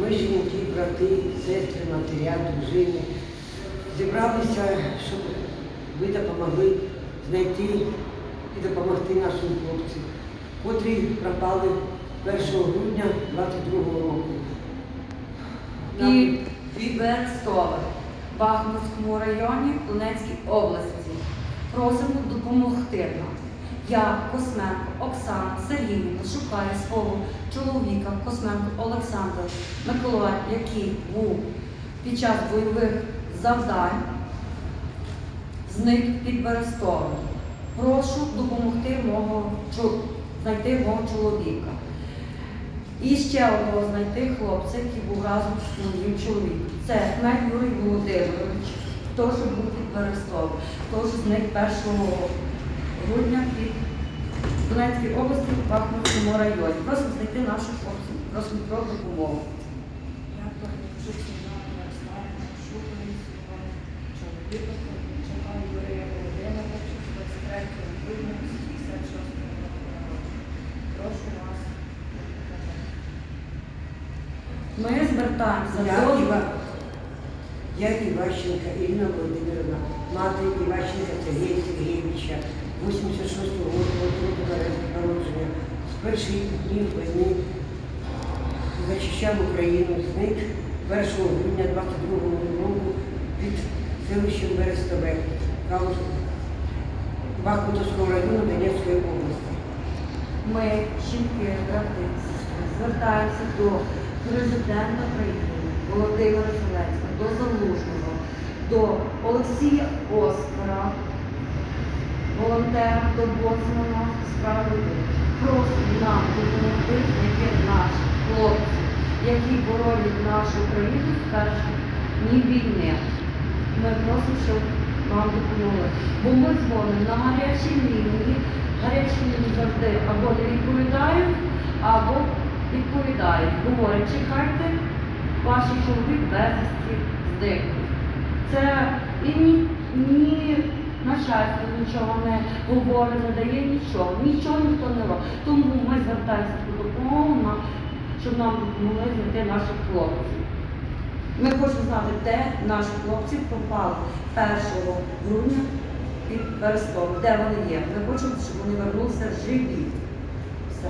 ми жінки, брати, сестри, матеря, дружини, зібралися, щоб ви допомогли знайти і допомогти нашим хлопцям, котрі пропали 1 грудня 22 року. І Берестове в Бахмутському районі Донецькій області. Просимо допомогти нам. Я, Косменко Оксана Сергіївна, шукаю свого чоловіка Косменко Олександра Миколая, який був під час бойових завдань зник під Берестовим. Прошу допомогти мого знайти мого чоловіка. І ще одного знайти хлопця, який був разом з моїм чоловіком. Це Хмель Юрій Володимирович, теж був під Берестовим, теж зник 1 грудня під Донецькій області в Бахмутському районі. Просимо знайти наших хлопців, просимо про допомогу. Я переключу Світлану Ярославівну, шукаю свого чоловіка, Ковальчука Юрія Володимировича, 23 грудня 66 року народження. Прошу вас. Ми звертаємося Я, до Іва, я Іващенка Ірина Володимировна, мати Іващенка Сергія Сергійовича, 86 го року народження. З перших днів війни захищав Україну, зник 1 грудня 22 року під селищем Берестове, Бахмутовського району Донецької області. Ми, жінки, брати, звертаємося до президента країни Володимира Зеленського, до Залужного, до Олексія Оскара, волонтера, до боцмана справи. Просимо нам допомогти знайти наших хлопців, які боронять нашу країну з перших днів війни. Ми просимо, щоб нам допомогли. Бо ми дзвонимо на гарячі лінії, гарячі лінії завжди або не відповідають, або відповідають. Говорять, чекайте, ваш чоловік безвісті зникнуть. Це і ні, ні начальство нічого не говорить, не дає нічого, нічого ніхто не робить. Тому ми звертаємося по допомогу, щоб нам допомогли знайти наших хлопців. Ми хочемо знати, де наші хлопці пропали 1 грудня під Берестовом, де вони є. Ми хочемо, щоб вони вернулися живі. Все.